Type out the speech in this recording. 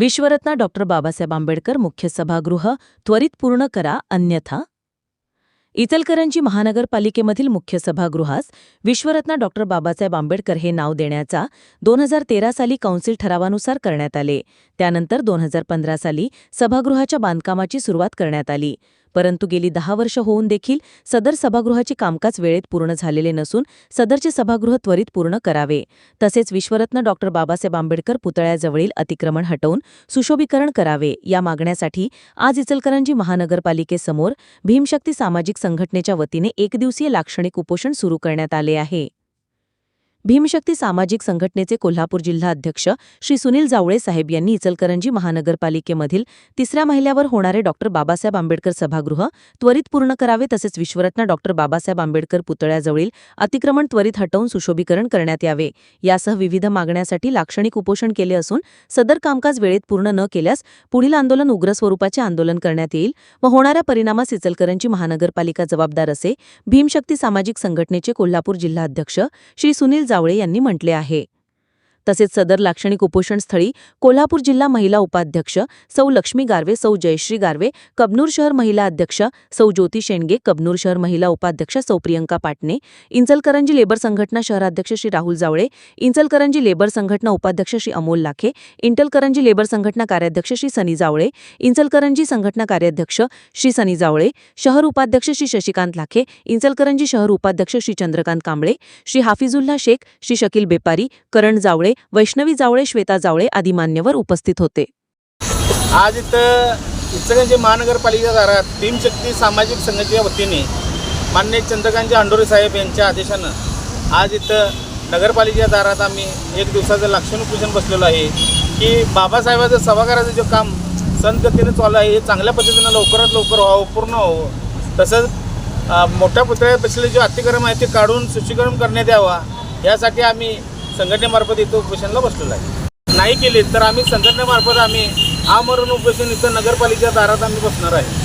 विश्वरत्ना doctor Babasaheb Ambedkar मुख्य सभागृह त्वरित पूर्ण करा अन्यथा. इचलकरंजी महानगरपालिकेमधील मुख्य सभागृहास विश्वरत्न डॉक्टर बाबासाहेब आंबेडकर हे नाव देण्याचा दोन हजार तेरा साली कौन्सिल ठरावानुसार करण्यात आले. त्यानंतर दोन हजार पंधरा साली सभागृहाच्या बांधकामाची सुरुवात करण्यात आली. परंतु गेली दहा वर्ष होऊन देखील सदर सभागृहाचे कामकाज वेळेत पूर्ण झालेले नसून सदरचे सभागृह त्वरित पूर्ण करावे. तसेच विश्वरत्न डॉ. बाबासाहेब आंबेडकर पुतळ्याजवळील अतिक्रमण हटवून सुशोभीकरण करावे या मागण्यासाठी आज इचलकरंजी महानगरपालिकेसमोर भीमशक्ती सामाजिक संघटनेच्या वतीने एकदिवसीय लाक्षणिक उपोषण सुरू करण्यात आले आहे. भीमशक्ती सामाजिक संघटनेचे कोल्हापूर जिल्हा अध्यक्ष श्री सुनील जावळे साहेब यांनी इचलकरंजी महानगरपालिकेमधील तिसऱ्या महिल्यावर होणारे डॉक्टर बाबासाहेब आंबेडकर सभागृह त्वरित पूर्ण करावे तसेच विश्वरत्न डॉक्टर बाबासाहेब आंबेडकर पुतळ्याजवळील अतिक्रमण त्वरित हटवून सुशोभीकरण करण्यात यावे. यासह विविध मागण्यासाठी लाक्षणिक उपोषण केले असून सदर कामकाज वेळेत पूर्ण न केल्यास पुढील आंदोलन उग्र स्वरूपाचे आंदोलन करण्यात येईल व होणाऱ्या परिणामास इचलकरंजी महानगरपालिका जबाबदार असे भीमशक्ती सामाजिक संघटनेचे कोल्हापूर जिल्हा अध्यक्ष श्री सुनील जावळे यांनी म्हटले आहे. तसेच सदर लाक्षणिक उपोषणस्थळी कोल्हापूर जिल्हा महिला उपाध्यक्ष सौ लक्ष्मी गारवे सौ जयश्री गारवे कबनूर शहर महिला अध्यक्ष सौ ज्योती शेंडगे कबनूर शहर महिला उपाध्यक्ष सौ प्रियंका पाटणे इंचलकरंजी लेबर संघटना शहराध्यक्ष श्री राहुल जावळे इंचलकरंजी लेबर संघटना उपाध्यक्ष श्री अमोल लाखे इंटलकरंजी लेबर संघटना कार्याध्यक्ष श्री सनी जावळे इंचलकरंजी संघटना कार्याध्यक्ष श्री सनी जावळे शहर उपाध्यक्ष श्री शशिकांत लाखे इंचलकरंजी शहर उपाध्यक्ष श्री चंद्रकांत कांबळे श्री हाफिजुल्ला शेख श्री शकील बेपारी करण जावळे वैष्णवी जावळे श्वेता जावळे आदी मान्यवर उपस्थित होते. आज इथं इचलकरंजी महानगरपालिका दारात भीमशक्ती सामाजिक संघटनेच्या वतीने मान्य चंद्रकांतजी अंडोरे साहेब यांच्या आदेशानं आज इथं नगरपालिकेच्या दारात आम्ही एक दिवसाचं लाक्षणिक पूजन बसलेलो आहे की बाबासाहेबाचं सभागाराचं जे काम संतगतीनं चालू आहे हे चांगल्या पद्धतीनं लवकरात लवकर व्हावं पूर्ण व्हावं. तसंच मोठ्या पुतळ्यात बसलेले जे अतिक्रम आहे ते काढून सुशीकरण करण्यात यावा. यासाठी आम्ही संघटनेमार्फत इथं उपोषणाला बसलेलं आहे. नाही केले तर आम्ही संघटनेमार्फत आम्ही आमरण उपोषण इथं नगरपालिकेच्या दारात आम्ही बसणार आहे.